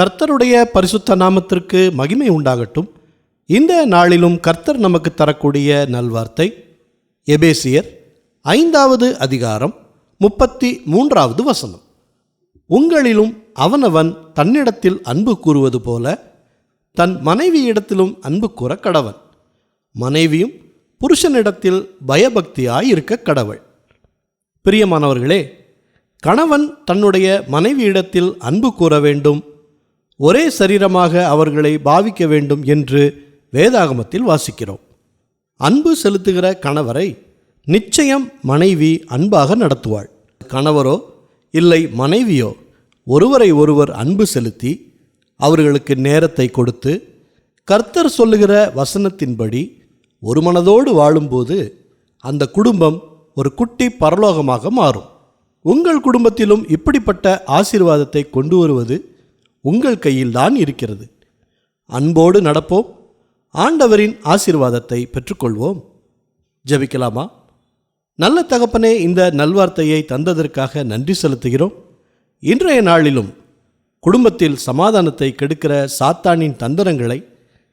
கர்த்தருடைய பரிசுத்த நாமத்திற்கு மகிமை உண்டாகட்டும். இந்த நாளிலும் கர்த்தர் நமக்கு தரக்கூடிய நல்வார்த்தை எபேசியர் ஐந்தாவது அதிகாரம் முப்பத்தி மூன்றாவது வசனம். உங்களிலும் அவனவன் தன்னிடத்தில் அன்பு கூறுவது போல தன் மனைவியிடத்திலும் அன்பு கூற கடவன். மனைவியும் புருஷனிடத்தில் பயபக்தியாய் இருக்க கடவள். பிரியமானவர்களே கணவன் தன்னுடைய மனைவியிடத்தில் அன்பு கூற வேண்டும் ஒரே சரீரமாக அவர்களை பாவிக்க வேண்டும் என்று வேதாகமத்தில் வாசிக்கிறோம். அன்பு செலுத்துகிற கணவரை நிச்சயம் மனைவி அன்பாக நடத்துவாள். கணவரோ இல்லை மனைவியோ ஒருவரை ஒருவர் அன்பு செலுத்தி அவர்களுக்கு நேரத்தை கொடுத்து கர்த்தர் சொல்லுகிற வசனத்தின்படி ஒரு மனதோடு வாழும்போது அந்த குடும்பம் ஒரு குட்டி பரலோகமாக மாறும். உங்கள் குடும்பத்திலும் இப்படிப்பட்ட ஆசீர்வாதத்தை கொண்டு வருவது உங்கள் கையில்தான் இருக்கிறது. அன்போடு நடப்போம். ஆண்டவரின் ஆசீர்வாதத்தை பெற்றுக்கொள்வோம். ஜெபிக்கலாமா? நல்ல தகப்பனே இந்த நல்வார்த்தையை தந்ததற்காக நன்றி செலுத்துகிறோம். இன்றைய நாளிலும் குடும்பத்தில் சமாதானத்தை கெடுக்கிற சாத்தானின் தந்திரங்களை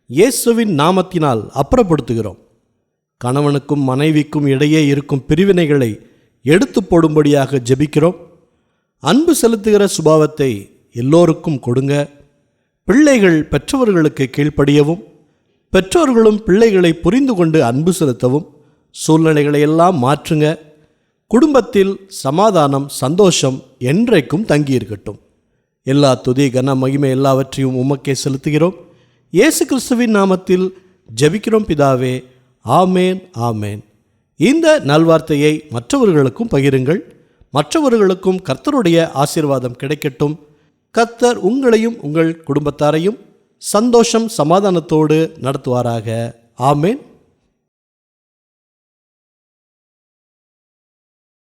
இயேசுவின் நாமத்தினால் அப்புறப்படுத்துகிறோம். கணவனுக்கும் மனைவிக்கும் இடையே இருக்கும் பிரிவினைகளை எடுத்து போடும்படியாக ஜெபிக்கிறோம். அன்பு செலுத்துகிற சுபாவத்தை எல்லோருக்கும் கொடுங்க. பிள்ளைகள் பெற்றவர்களுக்கு கீழ்ப்படியவும் பெற்றோர்களும் பிள்ளைகளை புரிந்து கொண்டு அன்பு செலுத்தவும் சூழ்நிலைகளை எல்லாம் மாற்றுங்க. குடும்பத்தில் சமாதானம் சந்தோஷம் என்றைக்கும் தங்கியிருக்கட்டும். எல்லா துதி கன மகிமை எல்லாவற்றையும் உமக்கே செலுத்துகிறோம். இயேசு கிறிஸ்துவின் நாமத்தில் ஜெபிக்கிறோம் பிதாவே. ஆமேன் ஆமேன். இந்த நல்வார்த்தையை மற்றவர்களுக்கும் பகிருங்கள். மற்றவர்களுக்கும் கர்த்தருடைய ஆசீர்வாதம் கிடைக்கட்டும். கத்தர் உங்களையும் உங்கள் குடும்பத்தாரையும் சந்தோஷம் சமாதானத்தோடு நடத்துவாராக. ஆமேன்.